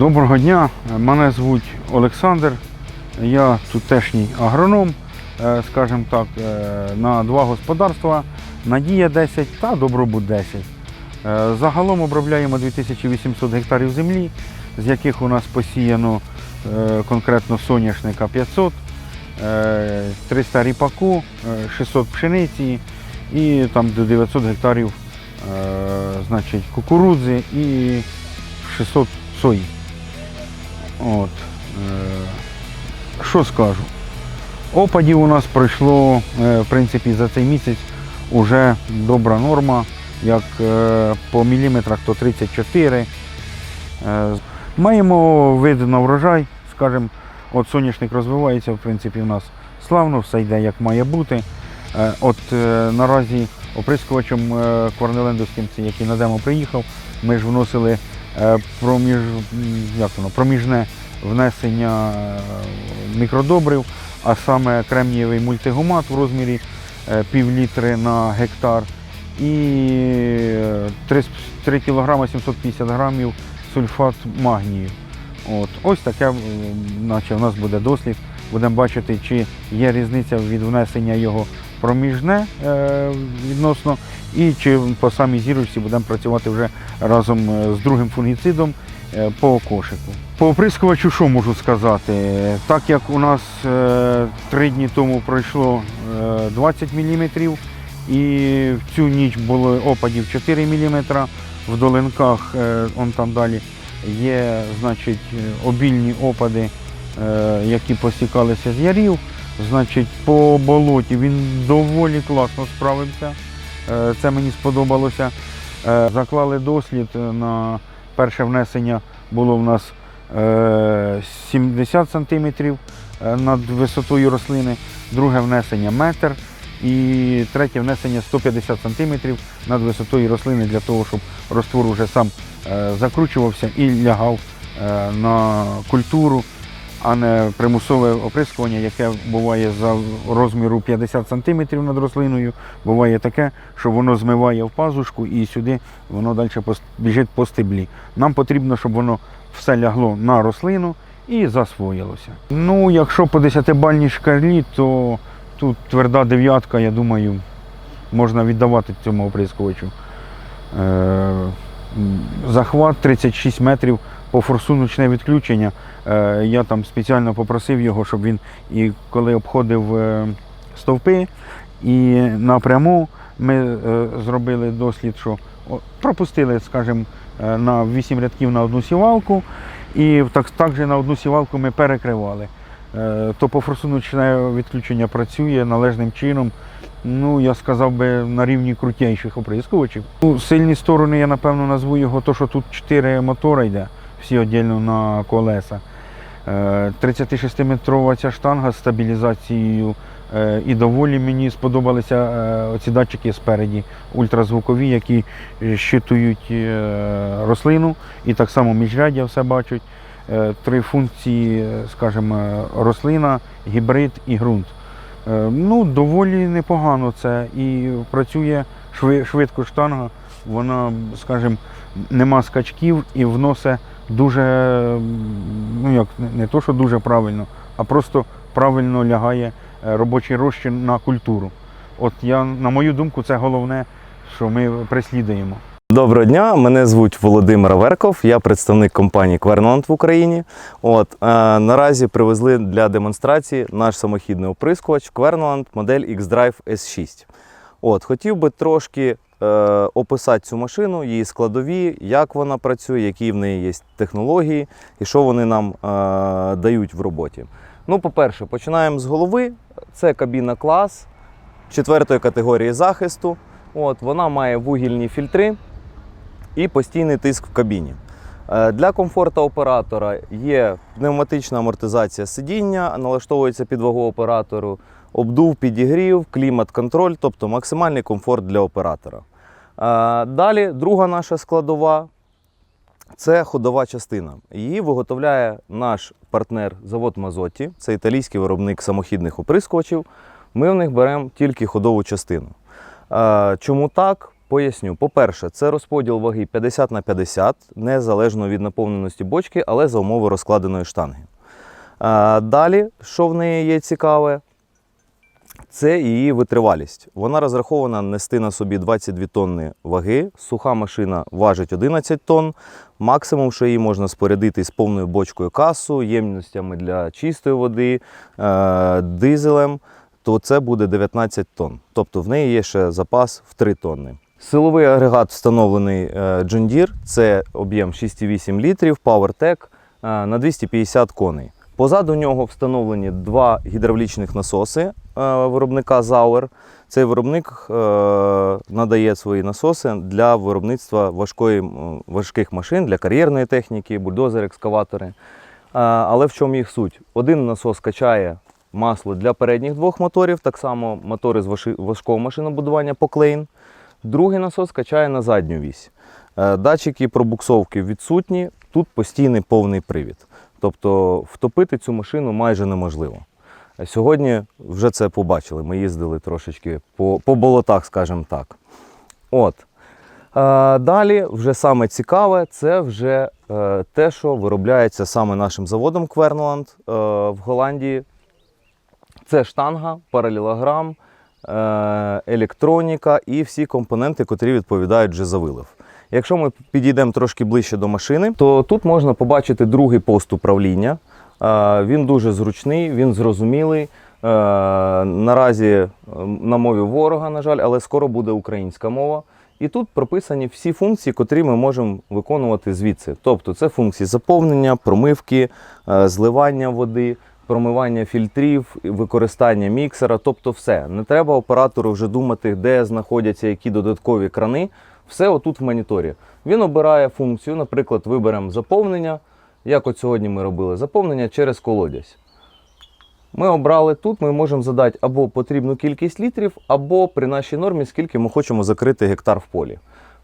Доброго дня, мене звуть Олександр. Я тутешній агроном, е, скажімо так, е, на два господарства Надія 10 та Добробут 10. Е, Загалом обробляємо 2800 гектарів землі, з яких у нас посіяно конкретно соняшника 500, е, 300 ріпаку, е, 600 пшениці і там до 900 гектарів значить, кукурудзи і 600 сої. От. Е, що скажу? Опадів у нас пройшло, е, в принципі, за цей місяць вже добра норма, як е, по міліметрах, то 34. Е, Маємо вид на врожай, скажімо, от соняшник розвивається, в принципі, у нас славно, все йде як має бути. От наразі оприскувачем кварнелендовським, це який на демо приїхав, ми ж вносили проміж, як воно, проміжне внесення е, мікродобрив, а саме кремнієвий мультигумат в розмірі е, пів літри на гектар і е, 3, 3 кг 750 грамів сульфат магнію. От. Ось таке, наче в нас буде дослід. Будемо бачити, чи є різниця від внесення його проміжне е, відносно, і чи по самій зірочці будемо працювати вже разом е, з другим фунгіцидом е, по кошику. По оприскувачу що можу сказати? Так як у нас три дні тому пройшло е, 20 мм, і в цю ніч було опадів 4 мм, в долинках, он там далі, є значить, обільні опади, які посікалися з ярів. Значить, по болоті він доволі класно справився. Е, Це мені сподобалося. Е, Заклали дослід е, на перше внесення було в нас е, 70 см над висотою рослини, друге внесення метр і третє внесення 150 см над висотою рослини для того, щоб роствор вже сам закручувався і лягав на культуру, а не примусове оприскування, яке буває за розміру 50 см над рослиною. Буває таке, що воно змиває в пазушку і сюди воно далі біжить по стеблі. Нам потрібно, щоб воно все лягло на рослину і засвоїлося. Ну, якщо по 10-бальній шкалі, то тут тверда дев'ятка, я думаю, можна віддавати цьому оприскувачу. Е, захват 36 метрів по форсу відключення. Е, я там спеціально попросив його, щоб він і коли обходив е, стовпи, і напряму ми е, зробили дослід, що пропустили, скажімо, на 8 рядків на одну сівалку, і так, так же на одну сівалку ми перекривали. То по форсу відключення працює належним чином. Ну, я сказав би, на рівні крутейших оприскувачів. Ну, сильні сторони я напевно назву його, то що тут 4 мотора йде, всі віддільно на колеса. Е, 36-метрова ця штанга з стабілізацією. Е, І доволі мені сподобалися е, оці датчики спереді, ультразвукові, які е, щитують е, рослину і так само міжряддя все бачать. Е, Три функції, е, скажімо, е, рослина, гібрид і ґрунт. Е, Ну, доволі непогано це і працює швидко штанга. Вона, скажімо, нема скачків і вносить дуже, ну як не- то, що дуже правильно, а просто правильно лягає е, робочий розчин на культуру. От я, на мою думку, це головне, що ми прислідуємо. Доброго дня, мене звуть Володимир Аверков, я представник компанії Квернонт в Україні. От, е, наразі привезли для демонстрації наш самохідний оприскувач Кверноланд модель X-Drive S6. От, хотів би трошки описати цю машину, її складові, як вона працює, які в неї є технології і що вони нам е, дають в роботі. Ну, по-перше, починаємо з голови. Це кабіна клас четвертої категорії захисту. От, вона має вугільні фільтри і постійний тиск в кабіні. Е, Для комфорту оператора є пневматична амортизація сидіння, налаштовується під вагу оператору, обдув, підігрів, клімат-контроль, тобто максимальний комфорт для оператора. Е, Далі друга наша складова це ходова частина. Її виготовляє наш партнер завод Мазоті, це італійський виробник самохідних оприскувачів. Ми в них беремо тільки ходову частину. Е, Чому так? Поясню. По-перше, це розподіл ваги 50 на 50, незалежно від наповненості бочки, але за умови розкладеної штанги. Е, Далі, що в неї є цікаве, це її витривалість. Вона розрахована нести на собі 22 тонни ваги. Суха машина важить 11 тонн. Максимум, що її можна спорядити з повною бочкою касу, ємностями для чистої води, е, дизелем, то це буде 19 тонн. Тобто в неї є ще запас в 3 тонни. Силовий агрегат встановлений е, John Deere, це об'єм 6,8 літрів, PowerTech е, на 250 коней. Позаду нього встановлені два гідравлічних насоси виробника Zauer. Цей виробник е, надає свої насоси для виробництва важкої, важких машин, для кар'єрної техніки, бульдозери, екскаватори. Е, Але в чому їх суть? Один насос качає масло для передніх двох моторів, так само мотори з важкого машинобудування Poklane. Другий насос качає на задню вісь. Е, Датчики пробуксовки відсутні, тут постійний повний привід. Тобто втопити цю машину майже неможливо. Сьогодні вже це побачили. Ми їздили трошечки по, по болотах, скажімо так. От. Е, Далі, вже саме цікаве, це вже е, те, що виробляється саме нашим заводом Квернланд е, в Голландії. Це штанга, паралелограм, електроніка і всі компоненти, котрі відповідають вже за вилив. Якщо ми підійдемо трошки ближче до машини, то тут можна побачити другий пост управління. Е, Він дуже зручний, він зрозумілий. Е, Наразі е, на мові ворога, на жаль, але скоро буде українська мова. І тут прописані всі функції, котрі ми можемо виконувати звідси. Тобто це функції заповнення, промивки, зливання води, промивання фільтрів, використання міксера, тобто все. Не треба оператору вже думати, де знаходяться які додаткові крани. Все отут в моніторі. Він обирає функцію, наприклад, виберемо заповнення. Як от сьогодні ми робили заповнення через колодязь. Ми обрали тут, ми можемо задати або потрібну кількість літрів, або при нашій нормі, скільки ми хочемо закрити гектар в полі.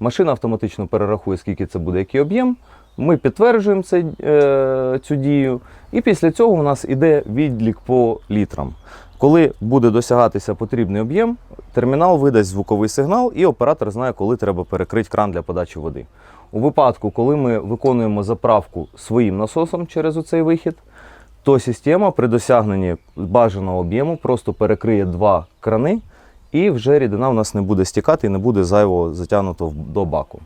Машина автоматично перерахує, скільки це буде, який об'єм. Ми підтверджуємо е, цю дію, і після цього у нас іде відлік по літрам. Коли буде досягатися потрібний об'єм, термінал видасть звуковий сигнал, і оператор знає, коли треба перекрити кран для подачі води. У випадку, коли ми виконуємо заправку своїм насосом через оцей вихід, то система при досягненні бажаного об'єму просто перекриє два крани, і вже рідина у нас не буде стікати і не буде зайво затягнуто до баку.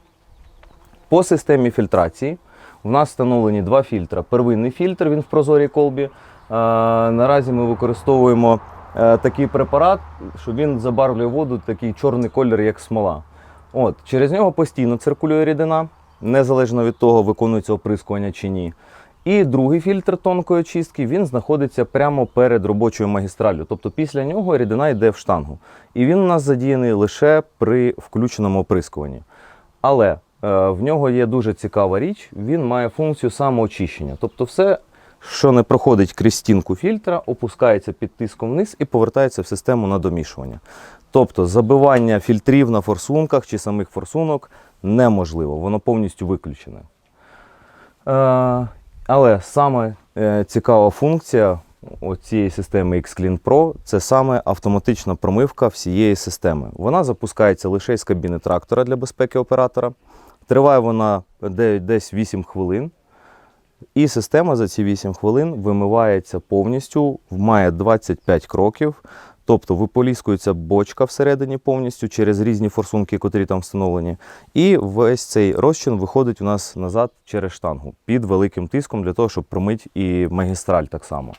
По системі фільтрації у нас встановлені два фільтри. Первинний фільтр, він в прозорій колбі. Е, Наразі ми використовуємо е, такий препарат, що він забарвлює воду такий чорний колір, як смола. От, через нього постійно циркулює рідина, незалежно від того, виконується оприскування чи ні. І другий фільтр тонкої очистки він знаходиться прямо перед робочою магістраллю. Тобто після нього рідина йде в штангу. І він у нас задіяний лише при включеному оприскуванні. Але е, в нього є дуже цікава річ, він має функцію самоочищення. Тобто, все, що не проходить крізь стінку фільтра, опускається під тиском вниз і повертається в систему на домішування. Тобто забивання фільтрів на форсунках чи самих форсунок неможливо, воно повністю виключене. Е, але саме е, цікава функція цієї системи Xclean Pro це саме автоматична промивка всієї системи. Вона запускається лише з кабіни трактора для безпеки оператора. Триває вона десь 8 хвилин. І система за ці 8 хвилин вимивається повністю, має 25 кроків. Тобто виполіскується бочка всередині повністю через різні форсунки, котрі там встановлені. І весь цей розчин виходить у нас назад через штангу під великим тиском для того, щоб промити і магістраль так само.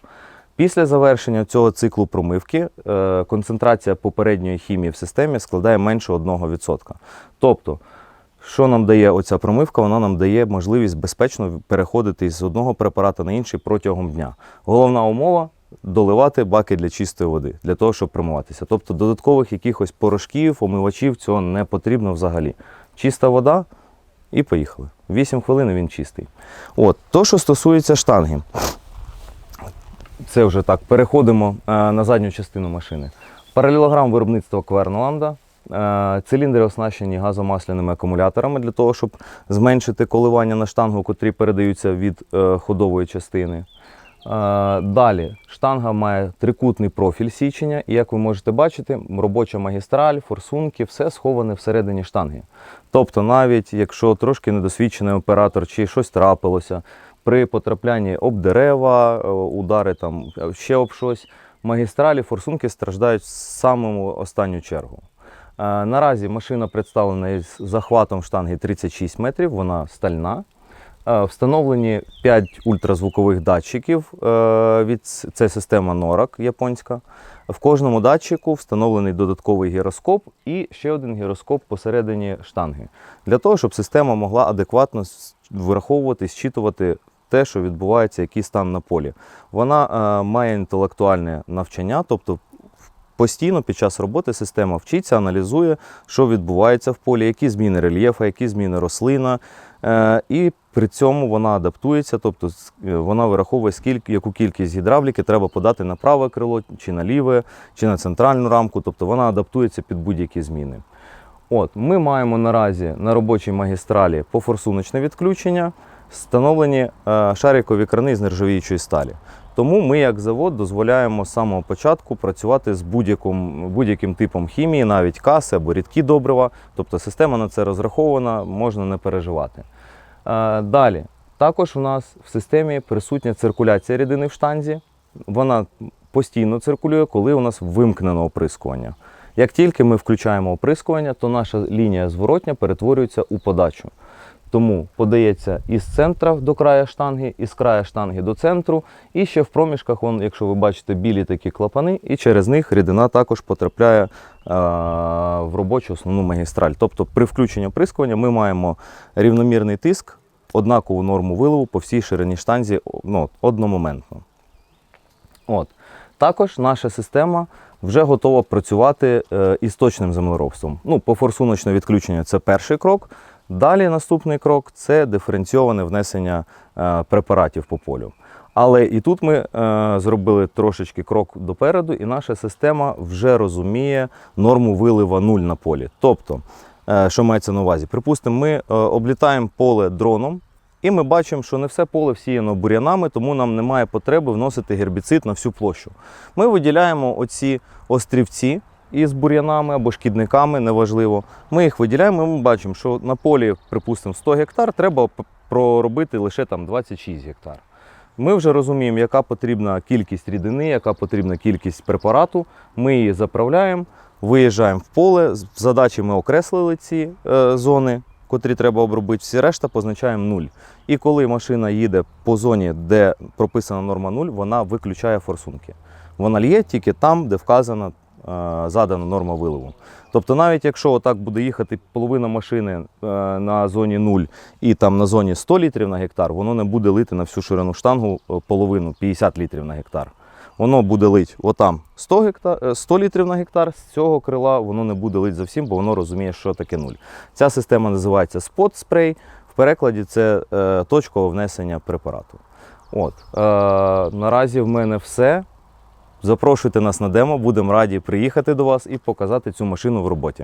Після завершення цього циклу промивки е, концентрація попередньої хімії в системі складає менше 1%. Тобто, що нам дає оця промивка? Вона нам дає можливість безпечно переходити з одного препарата на інший протягом дня. Головна умова доливати баки для чистої води, для того, щоб промиватися. Тобто додаткових якихось порошків, омивачів цього не потрібно взагалі. Чиста вода і поїхали. 8 хвилин він чистий. От, то, що стосується штанги. Це вже так. Переходимо е, на задню частину машини. Паралелограм виробництва Квернланда. Е, Циліндри оснащені газомасляними акумуляторами для того, щоб зменшити коливання на штангу, котрі передаються від е, ходової частини. Далі штанга має трикутний профіль січення, і як ви можете бачити, робоча магістраль, форсунки, все сховане всередині штанги. Тобто, навіть якщо трошки недосвідчений оператор чи щось трапилося, при потраплянні об дерева, е, удари там е, ще об щось, магістралі, форсунки страждають в самому останню чергу. Е, Наразі машина представлена із захватом штанги 36 метрів, вона стальна. Е, Встановлені 5 ультразвукових датчиків. е, Від це система NORAC японська. В кожному датчику встановлений додатковий гіроскоп і ще один гіроскоп посередині штанги. Для того, щоб система могла адекватно вираховувати, зчитувати те, що відбувається, який стан на полі. Вона має інтелектуальне навчання, тобто постійно під час роботи система вчиться, аналізує, що відбувається в полі, які зміни рельєфу, які зміни рослина. Е, і при цьому вона адаптується, тобто е, вона вираховує, скільки, яку кількість гідравліки треба подати на праве крило, чи на ліве, чи на центральну рамку, тобто вона адаптується під будь-які зміни. От, ми маємо наразі на робочій магістралі пофорсуночне відключення, встановлені е, шарикові крани з нержавіючої сталі. Тому ми, як завод, дозволяємо з самого початку працювати з будь-яким, будь-яким типом хімії, навіть каси або рідкі добрива. Тобто система на це розрахована, можна не переживати. Е, Далі, також у нас в системі присутня циркуляція рідини в штанзі. Вона постійно циркулює, коли у нас вимкнено оприскування. Як тільки ми включаємо оприскування, то наша лінія зворотня перетворюється у подачу. Тому подається із центра до краю штанги, із краю штанги до центру, і ще в проміжках, вон, якщо ви бачите, білі такі клапани, і через них рідина також потрапляє е, в робочу основну магістраль. Тобто при включенні оприскування ми маємо рівномірний тиск, однакову норму виливу по всій ширині штанзі ну, одномоментно. От. Також наша система вже готова працювати е, із точним землеробством. Ну, пофорсуночне відключення це перший крок. Далі наступний крок це диференційоване внесення е, препаратів по полю. Але і тут ми е, зробили трошечки крок допереду, і наша система вже розуміє норму вилива 0 на полі. Тобто, е, що мається на увазі? Припустимо, ми облітаємо поле дроном, і ми бачимо, що не все поле всіяно бур'янами, тому нам немає потреби вносити гербіцид на всю площу. Ми виділяємо оці острівці із бур'янами або шкідниками, неважливо. Ми їх виділяємо, і ми бачимо, що на полі, припустимо, 100 гектар, треба проробити лише там 26 гектар. Ми вже розуміємо, яка потрібна кількість рідини, яка потрібна кількість препарату. Ми її заправляємо, виїжджаємо в поле. Задачі ми окреслили ці е, зони, котрі треба обробити. Всі решта позначаємо нуль. І коли машина їде по зоні, де прописана норма 0, вона виключає форсунки. Вона лє тільки там, де вказана задана норма виливу. Тобто, навіть якщо отак буде їхати половина машини е, на зоні 0 і там на зоні 100 літрів на гектар, воно не буде лити на всю ширину штангу е, половину 50 літрів на гектар. Воно буде лить отам 100, гектар, е, 100 літрів на гектар, з цього крила воно не буде лить зовсім, бо воно розуміє, що таке нуль. Ця система називається спот спрей. В перекладі це е, точкове внесення препарату. От, е, наразі в мене все. Запрошуйте нас на демо, будемо раді приїхати до вас і показати цю машину в роботі.